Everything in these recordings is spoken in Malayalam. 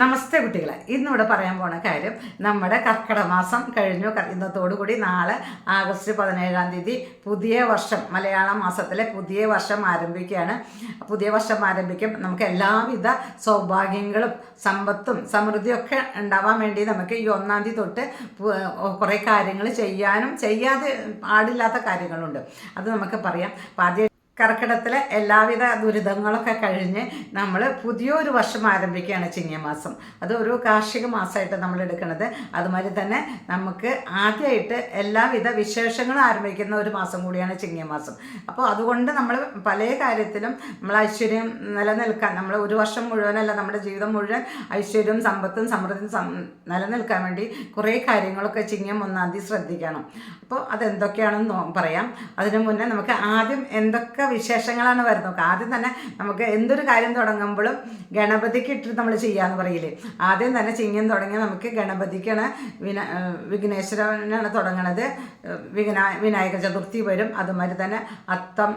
നമസ്തേ കുട്ടികളെ. ഇന്നിവിടെ പറയാൻ പോണ കാര്യം നമ്മുടെ കർക്കിടക മാസം കഴിഞ്ഞു ഇന്നത്തോടുകൂടി നാളെ ആഗസ്റ്റ് പതിനേഴാം തീയതി പുതിയ വർഷം മലയാള മാസത്തിലെ പുതിയ വർഷം ആരംഭിക്കുകയാണ്. പുതിയ വർഷം ആരംഭിക്കും നമുക്ക് എല്ലാവിധ സൗഭാഗ്യങ്ങളും സമ്പത്തും സമൃദ്ധിയും ഒക്കെ ഉണ്ടാവാൻ വേണ്ടി നമുക്ക് ഈ ഒന്നാം തീയതി തൊട്ട് കുറേ കാര്യങ്ങൾ ചെയ്യാനും ചെയ്യാതെ പാടില്ലാത്ത കാര്യങ്ങളുണ്ട്. അത് നമുക്ക് പറയാം. അപ്പം ആദ്യം കർക്കിടത്തിലെ എല്ലാവിധ ദുരിതങ്ങളൊക്കെ കഴിഞ്ഞ് നമ്മൾ പുതിയൊരു വർഷം ആരംഭിക്കുകയാണ് ചിങ്ങമാസം അത് ഒരു കാർഷിക മാസമായിട്ട് നമ്മൾ എടുക്കുന്നത്. അതുമാതിരി തന്നെ നമുക്ക് ആദ്യമായിട്ട് എല്ലാവിധ വിശേഷങ്ങളും ആരംഭിക്കുന്ന ഒരു മാസം കൂടിയാണ് ചിങ്ങമാസം അപ്പോൾ അതുകൊണ്ട് നമ്മൾ പല കാര്യത്തിലും നമ്മൾ ഐശ്വര്യം നിലനിൽക്കാൻ നമ്മൾ ഒരു വർഷം മുഴുവനല്ല നമ്മുടെ ജീവിതം മുഴുവൻ ഐശ്വര്യവും സമ്പത്തും സമൃദ്ധിയും നിലനിൽക്കാൻ വേണ്ടി കുറേ കാര്യങ്ങളൊക്കെ ചിങ്ങം ഒന്നാം തീയതി ശ്രദ്ധിക്കണം. അപ്പോൾ അതെന്തൊക്കെയാണെന്ന് പറയാം. അതിനു മുന്നേ നമുക്ക് ആദ്യം എന്തൊക്കെ വിശേഷങ്ങളാണ് വരുന്നത്. ആദ്യം തന്നെ നമുക്ക് എന്തൊരു കാര്യം തുടങ്ങുമ്പോഴും ഗണപതിക്ക് ഇട്ടിട്ട് നമ്മൾ ചെയ്യാന്ന് പറയില്ലേ? ആദ്യം തന്നെ ചിങ്ങം തുടങ്ങി നമുക്ക് ഗണപതിക്കാണ് വിന വിഘ്നേശ്വരനാണ് തുടങ്ങണത്. വിഘ്ന വിനായക ചതുർത്ഥി വരും. അതുമാതിരി തന്നെ അത്തം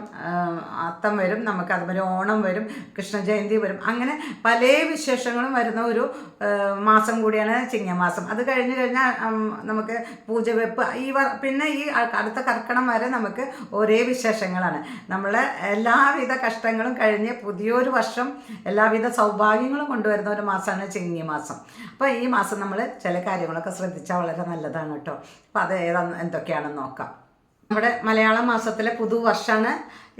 അത്തം വരും. നമുക്ക് അതുമാതിരി ഓണം വരും. കൃഷ്ണ ജയന്തി വരും. അങ്ങനെ പല വിശേഷങ്ങളും വരുന്ന ഒരു മാസം കൂടിയാണ് ചിങ്ങമാസം. അത് കഴിഞ്ഞ് കഴിഞ്ഞാൽ നമുക്ക് പൂജ വെപ്പ് ഈ പിന്നെ ഈ അടുത്ത കർക്കണം വരെ നമുക്ക് ഒരേ വിശേഷങ്ങളാണ്. എല്ലാവിധ കഷ്ടങ്ങളും കഴിഞ്ഞ് പുതിയൊരു വർഷം എല്ലാവിധ സൗഭാഗ്യങ്ങളും കൊണ്ടുവരുന്ന ഒരു മാസമാണ് ചിങ്ങി മാസം. അപ്പോൾ ഈ മാസം നമ്മൾ ചില കാര്യങ്ങളൊക്കെ ശ്രദ്ധിച്ചാൽ വളരെ നല്ലതാണ് കേട്ടോ. അപ്പോൾ അത് ഏതാ എന്തൊക്കെയാണെന്ന് നോക്കാം. നമ്മുടെ മലയാള മാസത്തിലെ പുതുവർഷമാണ്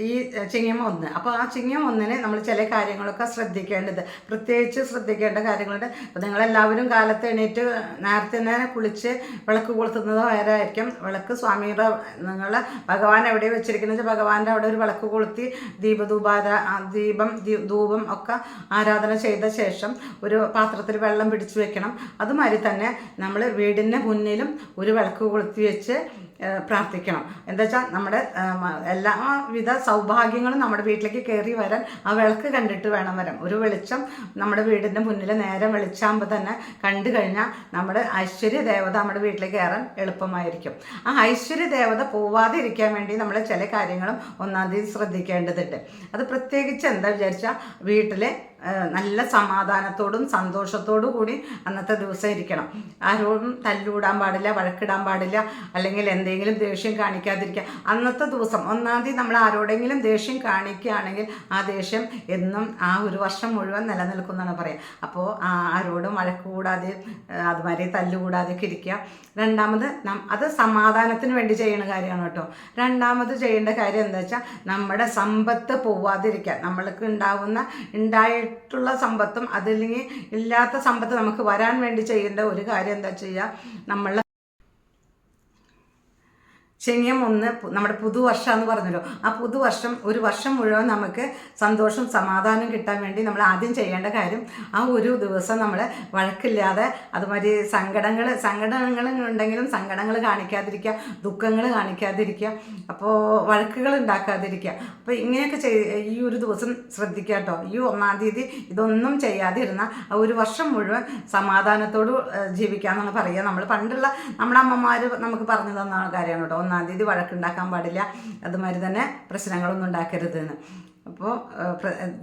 ഈ ചിങ്ങം ഒന്ന്. അപ്പോൾ ആ ചിങ്ങം ഒന്നിന് നമ്മൾ ചില കാര്യങ്ങളൊക്കെ ശ്രദ്ധിക്കേണ്ടത്. പ്രത്യേകിച്ച് ശ്രദ്ധിക്കേണ്ട കാര്യങ്ങളുണ്ട്. അപ്പോൾ നിങ്ങളെല്ലാവരും കാലത്ത് എണീറ്റ് നേരത്തെ തന്നെ കുളിച്ച് വിളക്ക് കൊളുത്തുന്നത് ആയിരിക്കും വിളക്ക് സ്വാമിയുടെ നിങ്ങൾ ഭഗവാൻ എവിടെ വെച്ചിരിക്കുന്നത് ഭഗവാന്റെ അവിടെ ഒരു വിളക്ക് കൊളുത്തി ദീപധൂപാര ദീപം ധൂപം ഒക്കെ ആരാധന ചെയ്ത ശേഷം ഒരു പാത്രത്തിൽ വെള്ളം പിടിച്ചു വെക്കണം. അതുമാതിരി തന്നെ നമ്മൾ വീടിന്റെ മുന്നിലും ഒരു വിളക്ക് കൊളുത്തി വെച്ച് പ്രാർത്ഥിക്കണം. എന്താ വെച്ചാൽ നമ്മുടെ എല്ലാവിധ സൗഭാഗ്യങ്ങളും നമ്മുടെ വീട്ടിലേക്ക് കയറി വരാൻ ആ വിളക്ക് കണ്ടിട്ട് വേണം വരാൻ. ഒരു വെളിച്ചം നമ്മുടെ വീടിന്റെ മുന്നിൽ നേരെ വെളിച്ചാകുമ്പോൾ തന്നെ കണ്ടു കഴിഞ്ഞാൽ നമ്മുടെ ഐശ്വര്യ ദേവത നമ്മുടെ വീട്ടിലേക്ക് കയറാൻ എളുപ്പമായിരിക്കും. ആ ഐശ്വര്യ ദേവത പോവാതെ ഇരിക്കാൻ വേണ്ടി നമ്മൾ ചില കാര്യങ്ങളും ഒന്നാം തീയതി ശ്രദ്ധിക്കേണ്ടതുണ്ട്. അത് പ്രത്യേകിച്ച് എന്താ വിചാരിച്ചാൽ വീട്ടിലെ നല്ല സമാധാനത്തോടും സന്തോഷത്തോടു കൂടി അന്നത്തെ ദിവസം ഇരിക്കണം. ആരോടും തല്ലൂടാൻ പാടില്ല വഴക്കിടാൻ പാടില്ല അല്ലെങ്കിൽ എന്തെങ്കിലും ദേഷ്യം കാണിക്കാതിരിക്കുക അന്നത്തെ ദിവസം ഒന്നാം തീയതി നമ്മൾ ആരോടെങ്കിലും ദേഷ്യം കാണിക്കുകയാണെങ്കിൽ ആ ദേഷ്യം എന്നും ആ ഒരു വർഷം മുഴുവൻ നിലനിൽക്കുന്നതാണ് പറയുക. അപ്പോൾ ആരോടും വഴക്ക് കൂടാതെ അതുമാതിരി തല്ലുകൂടാതെയൊക്കെ ഇരിക്കുക. രണ്ടാമത് അത് സമാധാനത്തിന് വേണ്ടി ചെയ്യുന്ന കാര്യമാണ് കേട്ടോ. രണ്ടാമത് ചെയ്യേണ്ട കാര്യം എന്താ വെച്ചാൽ നമ്മുടെ സമ്പത്ത് പോവാതിരിക്കുക. നമ്മൾക്ക് ഉണ്ടാവുന്ന ഉണ്ടായിട്ടുള്ള സമ്പത്തും അതല്ലെങ്കിൽ ഇല്ലാത്ത സമ്പത്ത് നമുക്ക് വരാൻ വേണ്ടി ചെയ്യേണ്ട ഒരു കാര്യം എന്താ ചെയ്യുക? നമ്മളെ ചിങ്ങം ഒന്ന് നമ്മുടെ പുതുവർഷം എന്ന് പറഞ്ഞല്ലോ. ആ പുതുവർഷം ഒരു വർഷം മുഴുവൻ നമുക്ക് സന്തോഷം സമാധാനം കിട്ടാൻ വേണ്ടി നമ്മൾ ആദ്യം ചെയ്യേണ്ട കാര്യം ആ ഒരു ദിവസം നമ്മൾ വഴക്കില്ലാതെ അതുമാതിരി സങ്കടങ്ങൾ സങ്കടങ്ങൾ ഉണ്ടെങ്കിലും സങ്കടങ്ങൾ കാണിക്കാതിരിക്കുക ദുഃഖങ്ങൾ കാണിക്കാതിരിക്കുക അപ്പോൾ വഴക്കുകൾ ഉണ്ടാക്കാതിരിക്കുക. അപ്പോൾ ഇങ്ങനെയൊക്കെ ചെയ് ഈ ഒരു ദിവസം ശ്രദ്ധിക്കുക കേട്ടോ. ഈ ഒന്നാം തീയതി ഇതൊന്നും ചെയ്യാതിരുന്ന ആ ഒരു വർഷം മുഴുവൻ സമാധാനത്തോട് ജീവിക്കുക ജീവിക്കാന്നാണ് പറയുക നമ്മൾ പണ്ടുള്ള നമ്മുടെ അമ്മമാർ നമുക്ക് പറഞ്ഞു തന്ന കാര്യമാണ് കേട്ടോ. ഒന്നാം തീയതി വഴക്കുണ്ടാക്കാൻ പാടില്ല. അതുമാതിരി തന്നെ പ്രശ്നങ്ങളൊന്നും ഉണ്ടാക്കരുത് എന്ന് അപ്പോൾ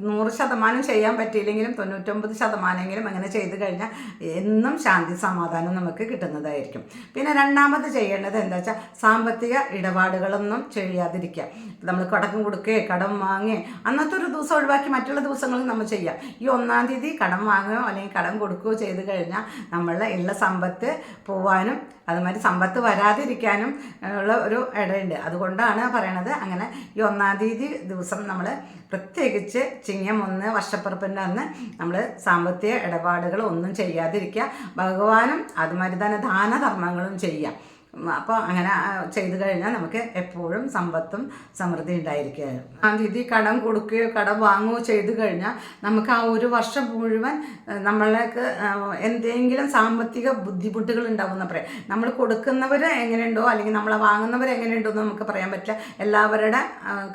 നൂറ് ശതമാനം ചെയ്യാൻ പറ്റിയില്ലെങ്കിലും തൊണ്ണൂറ്റൊമ്പത് ശതമാനമെങ്കിലും അങ്ങനെ ചെയ്ത് കഴിഞ്ഞാൽ എന്നും ശാന്തി സമാധാനം നമുക്ക് കിട്ടുന്നതായിരിക്കും. പിന്നെ രണ്ടാമത് ചെയ്യേണ്ടത് എന്താ വെച്ചാൽ സാമ്പത്തിക ഇടപാടുകളൊന്നും ചെയ്യാതിരിക്കുക. നമ്മൾ കടം കൊടുക്കുകയോ കടം വാങ്ങുകയോ അന്നത്തെ ഒരു ദിവസം ഒഴിവാക്കി മറ്റുള്ള ദിവസങ്ങളിൽ നമ്മൾ ചെയ്യാം. ഈ ഒന്നാം തീയതി കടം വാങ്ങുകയോ അല്ലെങ്കിൽ കടം കൊടുക്കുകയോ ചെയ്ത് കഴിഞ്ഞാൽ നമ്മളുടെ ഉള്ള സമ്പത്ത് പോവാനും അതുമാതിരി സമ്പത്ത് വരാതിരിക്കാനും ഉള്ള ഒരു ഇടയുണ്ട്. അതുകൊണ്ടാണ് പറയണത് അങ്ങനെ ഈ ഒന്നാം തീയതി ദിവസം നമ്മൾ പ്രത്യേകിച്ച് ചിങ്ങം ഒന്ന് വർഷപ്പിറപ്പിന്റെ അന്ന് നമ്മൾ സാമ്പത്തിക ഇടപാടുകൾ ഒന്നും ചെയ്യാതിരിക്കുക. ഭഗവാനും അതുമാതിരി തന്നെ ദാനധർമ്മങ്ങളും ചെയ്യുക. അപ്പോൾ അങ്ങനെ ചെയ്തു കഴിഞ്ഞാൽ നമുക്ക് എപ്പോഴും സമ്പത്തും സമൃദ്ധി ഉണ്ടായിരിക്കുകയാണ് ആ രീതി കടം കൊടുക്കുകയോ കടം വാങ്ങുകയോ ചെയ്തു കഴിഞ്ഞാൽ നമുക്ക് ആ ഒരു വർഷം മുഴുവൻ നമ്മൾക്ക് എന്തെങ്കിലും സാമ്പത്തിക ബുദ്ധിമുട്ടുകൾ ഉണ്ടാകുമെന്ന് പറയാം. നമ്മൾ കൊടുക്കുന്നവർ എങ്ങനെയുണ്ടോ അല്ലെങ്കിൽ നമ്മളെ വാങ്ങുന്നവർ എങ്ങനെയുണ്ടോ എന്ന് നമുക്ക് പറയാൻ പറ്റില്ല. എല്ലാവരുടെ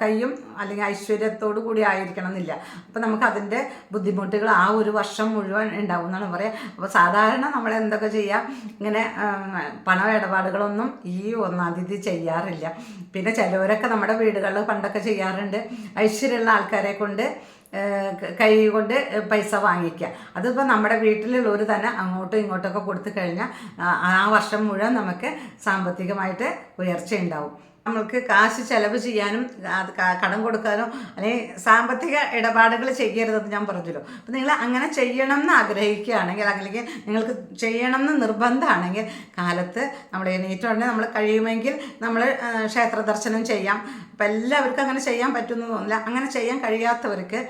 കൈയും അല്ലെങ്കിൽ ഐശ്വര്യത്തോടു കൂടി ആയിരിക്കണം എന്നില്ല. അപ്പോൾ നമുക്ക് അതിന്റെ ബുദ്ധിമുട്ടുകൾ ആ ഒരു വർഷം മുഴുവൻ ഉണ്ടാവും എന്നാണ് പറയുക അപ്പോൾ സാധാരണ നമ്മൾ എന്തൊക്കെ ചെയ്യാം? ഇങ്ങനെ പണം പണ ഇടപാടുകളൊന്നും ഈ ഒന്നാം തീയതി ചെയ്യാറില്ല. പിന്നെ ചിലവരൊക്കെ നമ്മുടെ വീടുകളിൽ പണ്ടൊക്കെ ചെയ്യാറുണ്ട്. ഐശ്വര്യമുള്ള ആൾക്കാരെ കൊണ്ട് കൈ കൊണ്ട് പൈസ വാങ്ങിക്കുക. അതിപ്പോൾ നമ്മുടെ വീട്ടിലുള്ളവർ തന്നെ അങ്ങോട്ടും ഇങ്ങോട്ടൊക്കെ കൊടുത്തു കഴിഞ്ഞാൽ ആ വർഷം മുഴുവൻ നമുക്ക് സാമ്പത്തികമായിട്ട് ഉയർച്ച ഉണ്ടാവും നമ്മൾക്ക് കാശ് ചെലവ് ചെയ്യാനും കടം കൊടുക്കാനും അല്ലെങ്കിൽ സാമ്പത്തിക ഇടപാടുകൾ ചെയ്യരുതെന്ന് ഞാൻ പറഞ്ഞല്ലോ. അപ്പം നിങ്ങൾ അങ്ങനെ ചെയ്യണം എന്ന് ആഗ്രഹിക്കുകയാണെങ്കിൽ അല്ലെങ്കിൽ നിങ്ങൾക്ക് ചെയ്യണം എന്ന് നിർബന്ധമാണെങ്കിൽ കാലത്ത് നമ്മൾ എണീറ്റുണ്ടെങ്കിൽ നമ്മൾ കഴിയുമെങ്കിൽ നമ്മൾ ക്ഷേത്ര ദർശനം ചെയ്യാം. അപ്പം എല്ലാവർക്കും അങ്ങനെ ചെയ്യാൻ പറ്റുമെന്ന് തോന്നില്ല അങ്ങനെ ചെയ്യാൻ കഴിയാത്തവർക്ക്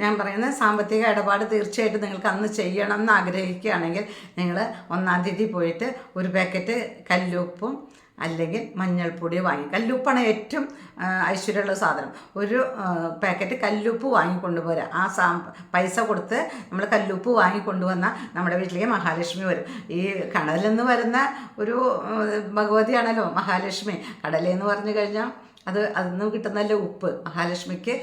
ഞാൻ പറയുന്നത് സാമ്പത്തിക ഇടപാട് തീർച്ചയായിട്ടും നിങ്ങൾക്ക് അന്ന് ചെയ്യണം എന്ന് ആഗ്രഹിക്കുകയാണെങ്കിൽ നിങ്ങൾ ഒന്നാം തീയതി പോയിട്ട് ഒരു പാക്കറ്റ് കല്ലുപ്പും അല്ലെങ്കിൽ മഞ്ഞൾപ്പൊടി വാങ്ങി. കല്ലുപ്പാണ് ഏറ്റവും ഐശ്വര്യമുള്ള സാധനം. ഒരു പാക്കറ്റ് കല്ലുപ്പ് വാങ്ങിക്കൊണ്ടുപോരാ ആ സാ പൈസ കൊടുത്ത് നമ്മൾ കല്ലുപ്പ് വാങ്ങിക്കൊണ്ടുവന്നാൽ നമ്മുടെ വീട്ടിലേക്ക് മഹാലക്ഷ്മി വരും. ഈ കടലിൽ നിന്ന് വരുന്ന ഒരു ഭഗവതിയാണല്ലോ മഹാലക്ഷ്മി. കടലിൽ എന്ന് പറഞ്ഞു കഴിഞ്ഞാൽ അത് അതിൽ നിന്ന് കിട്ടുന്നല്ല ഉപ്പ്. മഹാലക്ഷ്മിക്ക്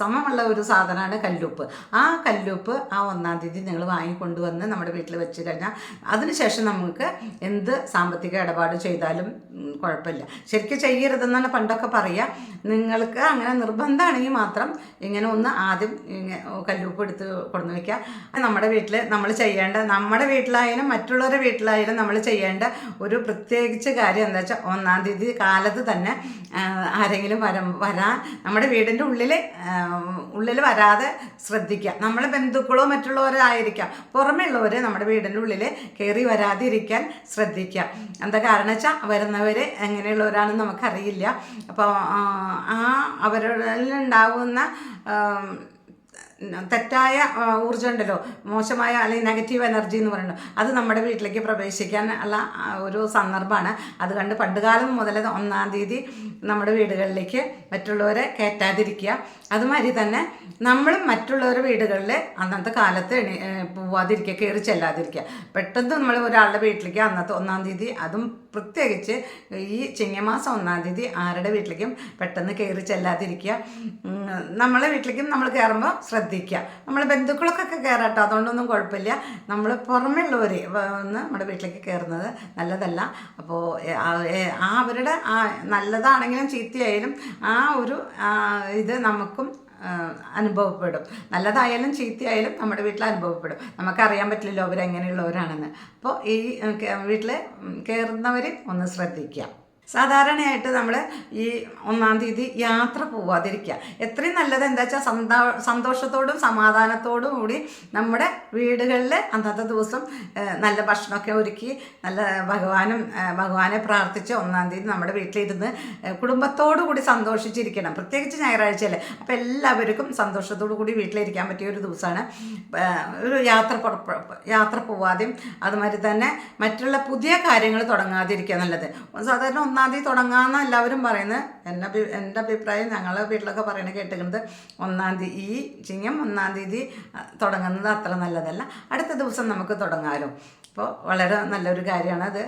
സമമുള്ള ഒരു സാധനമാണ് കല്ലുപ്പ്. ആ കല്ലുപ്പ് ആ ഒന്നാം തീയതി നിങ്ങൾ വാങ്ങിക്കൊണ്ടുവന്ന് നമ്മുടെ വീട്ടിൽ വെച്ച് കഴിഞ്ഞാൽ അതിനുശേഷം നമുക്ക് എന്ത് സാമ്പത്തിക ഇടപാട് ചെയ്താലും കുഴപ്പമില്ല. ശരിക്കും ചെയ്യരുതെന്നാണ് പണ്ടൊക്കെ പറയുക നിങ്ങൾക്ക് അങ്ങനെ നിർബന്ധമാണെങ്കിൽ മാത്രം ഇങ്ങനെ ഒന്ന് ആദ്യം കല്ലുപ്പ് എടുത്ത് കൊണ്ടു വയ്ക്കുക നമ്മുടെ വീട്ടിൽ നമ്മൾ ചെയ്യേണ്ട നമ്മുടെ വീട്ടിലായാലും മറ്റുള്ളവരുടെ വീട്ടിലായാലും നമ്മൾ ചെയ്യേണ്ട ഒരു പ്രത്യേകിച്ച് കാര്യം എന്താ വെച്ചാൽ ഒന്നാം തീയതി കാലത്ത് തന്നെ ആരെങ്കിലും വര വരാൻ നമ്മുടെ വീടിന്റെ ഉള്ളിൽ ഉള്ളിൽ വരാതെ ശ്രദ്ധിക്കുക നമ്മളെ ബന്ധുക്കളോ മറ്റുള്ളവരായിരിക്കാം. പുറമെയുള്ളവർ നമ്മുടെ വീടിന്റെ ഉള്ളിൽ കയറി വരാതിരിക്കാൻ ശ്രദ്ധിക്കുക എന്താ കാരണം വെച്ചാൽ വരുന്നവർ എങ്ങനെയുള്ളവരാണെന്ന് നമുക്കറിയില്ല. അപ്പോൾ ആ ഉണ്ടാകുന്ന തെറ്റായ ഊർജം ഉണ്ടല്ലോ മോശമായ അല്ലെങ്കിൽ നെഗറ്റീവ് എനർജി എന്ന് പറയുന്നത്. അത് നമ്മുടെ വീട്ടിലേക്ക് പ്രവേശിക്കാൻ ഉള്ള ഒരു സന്ദർഭമാണ്. അത് കണ്ട് പണ്ടുകാലം മുതൽ ഒന്നാം തീയതി നമ്മുടെ വീടുകളിലേക്ക് മറ്റുള്ളവരെ കയറ്റാതിരിക്കുക. അതുമാതിരി തന്നെ നമ്മളും മറ്റുള്ളവരുടെ വീടുകളിൽ അന്നത്തെ കാലത്ത് എണി പോവാതിരിക്കുക കയറി ചെല്ലാതിരിക്കുക. പെട്ടെന്ന് നമ്മൾ ഒരാളുടെ വീട്ടിലേക്ക് അന്നത്തെ ഒന്നാം തീയതി അതും പ്രത്യേകിച്ച് ഈ ചിങ്ങമാസം ഒന്നാം തീയതി ആരുടെ വീട്ടിലേക്കും പെട്ടെന്ന് കയറി ചെല്ലാതിരിക്കുക. നമ്മളെ വീട്ടിലേക്കും നമ്മൾ കയറുമ്പോൾ ശ്രദ്ധിക്കുക. നമ്മളെ ബന്ധുക്കളൊക്കെ കയറട്ടോ അതുകൊണ്ടൊന്നും കുഴപ്പമില്ല. നമ്മൾ പുറമെയുള്ളവർ വന്ന് നമ്മുടെ വീട്ടിലേക്ക് കയറുന്നത് നല്ലതല്ല. അപ്പോൾ ആ അവരുടെ ആ നല്ലതാണെങ്കിലും ചീത്തയായാലും ആ ഒരു ഇത് നമുക്കും അനുഭവപ്പെടും. നല്ലതായാലും ചീത്തയായാലും നമ്മുടെ വീട്ടിൽ അനുഭവപ്പെടും. നമുക്കറിയാൻ പറ്റില്ലല്ലോ അവരെങ്ങനെയുള്ളവരാണെന്ന്. അപ്പോൾ ഈ വീട്ടിൽ കയറുന്നവർ ഒന്ന് ശ്രദ്ധിക്കുക. സാധാരണയായിട്ട് നമ്മൾ ഈ ഒന്നാം തീയതി യാത്ര പോവാതിരിക്കുക എത്രയും നല്ലത് എന്താ വെച്ചാൽ സന്തോ സന്തോഷത്തോടും സമാധാനത്തോടും കൂടി നമ്മുടെ വീടുകളിൽ അന്നത്തെ ദിവസം നല്ല ഭക്ഷണമൊക്കെ ഒരുക്കി നല്ല ഭഗവാനും ഭഗവാനെ പ്രാർത്ഥിച്ച് ഒന്നാം തീയതി നമ്മുടെ വീട്ടിലിരുന്ന് കുടുംബത്തോടു കൂടി സന്തോഷിച്ചിരിക്കണം. പ്രത്യേകിച്ച് ഞായറാഴ്ചയല്ലേ. അപ്പോൾ എല്ലാവർക്കും സന്തോഷത്തോടു കൂടി വീട്ടിലിരിക്കാൻ പറ്റിയ ഒരു ദിവസമാണ് ഒരു യാത്ര യാത്ര പോവാതെയും അതുമാതിരി തന്നെ മറ്റുള്ള പുതിയ കാര്യങ്ങൾ തുടങ്ങാതിരിക്കുക നല്ലത്. സാധാരണ ഒന്നാം തീയതി തുടങ്ങാമെന്ന് എല്ലാവരും പറയുന്നത് എന്റെ എന്റെ അഭിപ്രായം ഞങ്ങളുടെ വീട്ടിലൊക്കെ പറയണത് കേട്ടിരിക്കുന്നത് ഒന്നാം തീയതി ഈ ചിങ്ങം ഒന്നാം തീയതി തുടങ്ങുന്നത് അത്ര നല്ലതല്ല. അടുത്ത ദിവസം നമുക്ക് തുടങ്ങാമല്ലോ അപ്പോൾ വളരെ നല്ലൊരു കാര്യമാണ് അത്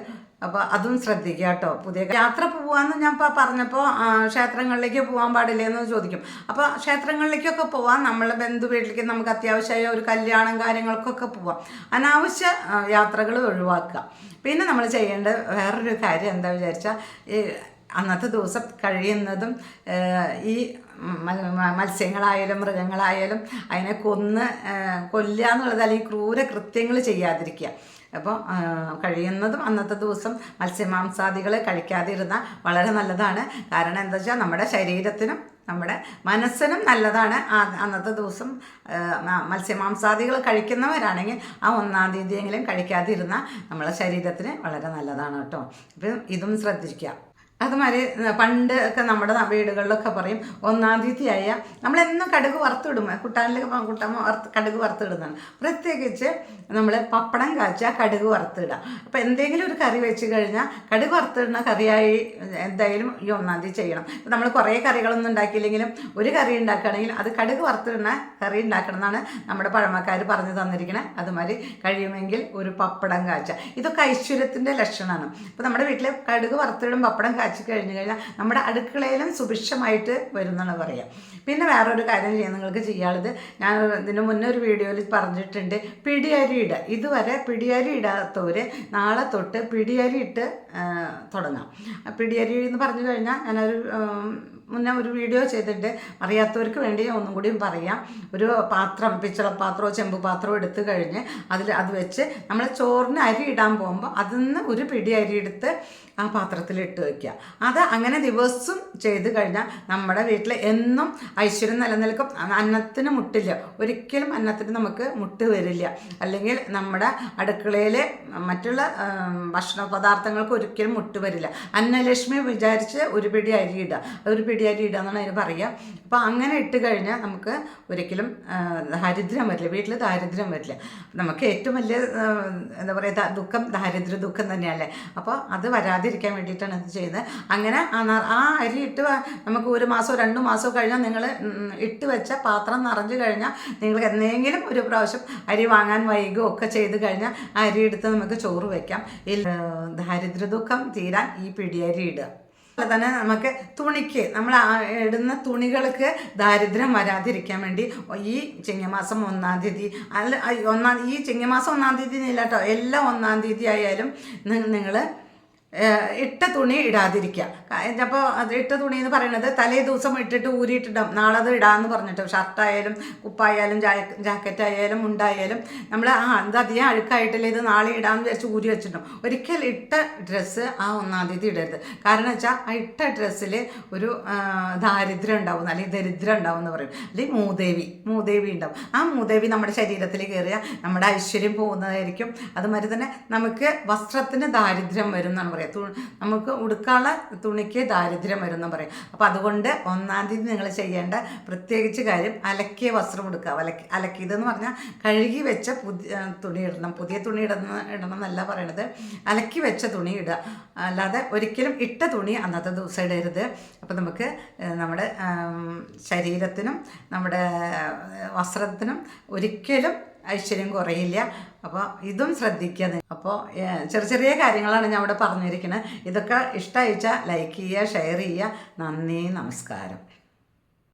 അപ്പോൾ അതും ശ്രദ്ധിക്കുക കേട്ടോ. പുതിയ യാത്ര പോവാന്ന് ഞാൻ പറഞ്ഞപ്പോൾ ക്ഷേത്രങ്ങളിലേക്ക് പോകാൻ പാടില്ലേ എന്ന് ചോദിക്കും. അപ്പോൾ ക്ഷേത്രങ്ങളിലേക്കൊക്കെ പോവാം. നമ്മളെ ബന്ധു വീട്ടിലേക്ക് നമുക്ക് അത്യാവശ്യമായ ഒരു കല്യാണം കാര്യങ്ങൾക്കൊക്കെ പോവാം. അനാവശ്യ യാത്രകൾ ഒഴിവാക്കുക. പിന്നെ നമ്മൾ ചെയ്യേണ്ട വേറൊരു കാര്യം എന്താ വിചാരിച്ചാൽ ഈ അന്നത്തെ ദിവസം കഴിയുന്നതും ഈ മത്സ്യങ്ങളായാലും മൃഗങ്ങളായാലും അതിനെ കൊന്ന് കൊല്ലുക എന്നുള്ളത് അല്ലെങ്കിൽ ക്രൂര കൃത്യങ്ങൾ ചെയ്യാതിരിക്കുക. അപ്പോൾ കഴിയുന്നതും അന്നത്തെ ദിവസം മത്സ്യമാംസാദികൾ കഴിക്കാതിരുന്നാൽ വളരെ നല്ലതാണ്. കാരണം എന്താ വെച്ചാൽ നമ്മുടെ ശരീരത്തിനും നമ്മുടെ മനസ്സിനും നല്ലതാണ്. അന്നത്തെ ദിവസം മത്സ്യമാംസാദികൾ കഴിക്കുന്നവരാണെങ്കിൽ ആ ഒന്നാം തീയതിയെങ്കിലും കഴിക്കാതിരുന്നാൽ നമ്മളെ ശരീരത്തിന് വളരെ നല്ലതാണ് കേട്ടോ. അപ്പം ഇതും ശ്രദ്ധിക്കുക. അതുമാതിരി പണ്ട് ഒക്കെ നമ്മുടെ വീടുകളിലൊക്കെ പറയും ഒന്നാം തീയതി ആയ നമ്മളെന്നും കടുക് വറുത്തിടും. കുട്ടാനിലൊക്കെ കുട്ടമ്മ വറുത്ത് കടുക് വറുത്തിടുന്നതാണ്. പ്രത്യേകിച്ച് നമ്മൾ പപ്പടം കാച്ചാൽ കടുക് വറുത്തിടുക. അപ്പോൾ എന്തെങ്കിലും ഒരു കറി വെച്ച് കഴിഞ്ഞാൽ കടുക് വറുത്തിടുന്ന കറിയായി എന്തായാലും ഈ ഒന്നാം തീയതി ചെയ്യണം. നമ്മൾ കുറേ കറികളൊന്നും ഉണ്ടാക്കിയില്ലെങ്കിലും ഒരു കറി ഉണ്ടാക്കുകയാണെങ്കിൽ അത് കടുക് വറുത്തിടുന്ന കറി ഉണ്ടാക്കണം എന്നാണ് നമ്മുടെ പഴമക്കാർ പറഞ്ഞു തന്നിരിക്കുന്നത് അതുമാതിരി കഴിയുമെങ്കിൽ ഒരു പപ്പടം കാച്ച. ഇതൊക്കെ ഐശ്വര്യത്തിന്റെ ലക്ഷണമാണ്. ഇപ്പോൾ നമ്മുടെ വീട്ടിൽ കടുക് വറുത്തിടും പപ്പടം കാച്ചി കഴിഞ്ഞ് കഴിഞ്ഞാൽ നമ്മുടെ അടുക്കളയിലും സുഭിക്ഷമായിട്ട് വരുമെന്നാണ് പറയുക. പിന്നെ വേറൊരു കാര്യം ചെയ്യാൻ നിങ്ങൾക്ക് ചെയ്യാനുള്ളത് ഞാൻ ഇതിന് മുന്നേ ഒരു വീഡിയോയിൽ പറഞ്ഞിട്ടുണ്ട്. പിടിയരി ഇടുക ഇതുവരെ പിടിയരി ഇടാത്തവർ നാളെ തൊട്ട് പിടിയരി ഇട്ട് തുടങ്ങാം. പിടിയരി എന്ന് പറഞ്ഞു കഴിഞ്ഞാൽ ഞാനൊരു മുന്നേ ഒരു വീഡിയോ ചെയ്തിട്ട് അറിയാത്തവർക്ക് വേണ്ടി ഒന്നും കൂടിയും പറയാം. ഒരു പാത്രം പിച്ചള പാത്രമോ ചെമ്പ് പാത്രമോ എടുത്തു കഴിഞ്ഞ് അതിൽ അത് വെച്ച് നമ്മൾ ചോറിന് അരി ഇടാൻ പോകുമ്പോൾ അതിൽ നിന്ന് ഒരു പിടി അരി എടുത്ത് ആ പാത്രത്തിൽ ഇട്ട് വയ്ക്കുക അത് അങ്ങനെ ദിവസം ചെയ്ത് കഴിഞ്ഞാൽ നമ്മുടെ വീട്ടിൽ എന്നും ഐശ്വര്യം നിലനിൽക്കും. അന്നത്തിന് മുട്ടില്ല. ഒരിക്കലും അന്നത്തിന് നമുക്ക് മുട്ട് വരില്ല. അല്ലെങ്കിൽ നമ്മുടെ അടുക്കളയിൽ മറ്റുള്ള ഭക്ഷണ പദാർത്ഥങ്ങൾക്ക് ഒരിക്കലും മുട്ട് വരില്ല. അന്നലക്ഷ്മി വിചാരിച്ച് ഒരു പിടി അരി ഇടുക. ഒരു പിടി അരി ഇടുക എന്നാണ് അതിന് പറയുക. അപ്പോൾ അങ്ങനെ ഇട്ട് കഴിഞ്ഞാൽ നമുക്ക് ഒരിക്കലും ദാരിദ്ര്യം വരില്ല. വീട്ടിൽ ദാരിദ്ര്യം വരില്ല. നമുക്ക് ഏറ്റവും വലിയ എന്താ പറയുക ദുഃഖം ദാരിദ്ര്യ ദുഃഖം തന്നെയല്ലേ അപ്പോൾ അത് വരാതിരിക്കാൻ വേണ്ടിയിട്ടാണ് ഇത് ചെയ്യുന്നത്. അങ്ങനെ ആ അരി ഇട്ട് നമുക്ക് ഒരു മാസമോ രണ്ട് മാസമോ കഴിഞ്ഞാൽ നിങ്ങൾ ഇട്ട് വെച്ച പാത്രം നിറഞ്ഞു കഴിഞ്ഞാൽ നിങ്ങൾക്ക് എന്തെങ്കിലും ഒരു പ്രാവശ്യം അരി വാങ്ങാൻ വൈകുകയോ ഒക്കെ ചെയ്ത് കഴിഞ്ഞാൽ അരി എടുത്ത് നമുക്ക് ചോറ് വയ്ക്കാം ദാരിദ്ര്യ ദുഃഖം തീരാൻ ഈ പിടിയരി ഇടുക. അതുപോലെ തന്നെ നമുക്ക് തുണിക്ക് നമ്മൾ ഇടുന്ന തുണികൾക്ക് ദാരിദ്ര്യം വരാതിരിക്കാൻ വേണ്ടി ഈ ചിങ്ങമാസം ഒന്നാം തീയതി അല്ല ഒന്നാം ഈ ചിങ്ങമാസം ഒന്നാം തീയതി ഇല്ല കേട്ടോ എല്ലാ ഒന്നാം തീയതി ആയാലും നിങ്ങൾ ഇട്ട തുണി ഇടാതിരിക്കുക അപ്പോൾ അത് ഇട്ട തുണി എന്ന് പറയുന്നത് തലേ ദിവസം ഇട്ടിട്ട് ഊരിയിട്ടിടാം. നാളെ അത് ഇടാമെന്ന് പറഞ്ഞിട്ട് ഷർട്ടായാലും കുപ്പായാലും ജാക്കറ്റ് ആയാലും മുണ്ടായാലും നമ്മൾ ആ എന്താ അധികം അഴുക്കായിട്ടില്ല ഇത് നാളെ ഇടാമെന്ന് വിചാരിച്ച് ഊരി വെച്ചിട്ടും. ഒരിക്കൽ ഇട്ട ഡ്രസ്സ് ആ ഒന്നാം തീയതി ഇടരുത്. കാരണം വെച്ചാൽ ആ ഇട്ട ഡ്രസ്സിൽ ഒരു ദാരിദ്ര്യം ഉണ്ടാവും അല്ലെങ്കിൽ ദരിദ്രം ഉണ്ടാവും എന്ന് പറയും. അല്ലെങ്കിൽ മൂദേവി മൂദേവി ഉണ്ടാവും. ആ മൂദേവി നമ്മുടെ ശരീരത്തിൽ കയറിയാൽ നമ്മുടെ ഐശ്വര്യം പോകുന്നതായിരിക്കും. അതുമാതിരി തന്നെ നമുക്ക് വസ്ത്രത്തിന് ദാരിദ്ര്യം വരും എന്നാണ് പറയുക തു നമുക്ക് ഉടുക്കാനുള്ള തുണിക്ക് ദാരിദ്ര്യം വരുമെന്ന് പറയും. അപ്പോൾ അതുകൊണ്ട് ഒന്നാം തീയതി നിങ്ങൾ ചെയ്യേണ്ട പ്രത്യേകിച്ച് കാര്യം അലക്കിയ വസ്ത്രം എടുക്കുക അലക്കി അലക്കിയതെന്ന് പറഞ്ഞാൽ കഴുകി വെച്ച പുതിയ തുണി ഇടണം. പുതിയ തുണി ഇടുന്ന ഇടണം എന്നല്ല പറയണത്. അലക്കി വെച്ച തുണി ഇടുക. അല്ലാതെ ഒരിക്കലും ഇട്ട തുണി അന്നത്തെ ദിവസം ഇടരുത്. അപ്പോൾ നമുക്ക് നമ്മുടെ ശരീരത്തിനും നമ്മുടെ വസ്ത്രത്തിനും ഒരിക്കലും ഐശ്വര്യം കുറയില്ല. അപ്പോൾ ഇതും ശ്രദ്ധിക്കുക. അപ്പോൾ ചെറിയ ചെറിയ കാര്യങ്ങളാണ് ഞാൻ ഇവിടെ പറഞ്ഞിരിക്കുന്നത് ഇതൊക്കെ ഇഷ്ടമായിച്ചാൽ ലൈക്ക് ചെയ്യുക ഷെയർ ചെയ്യുക. നന്ദി നമസ്കാരം.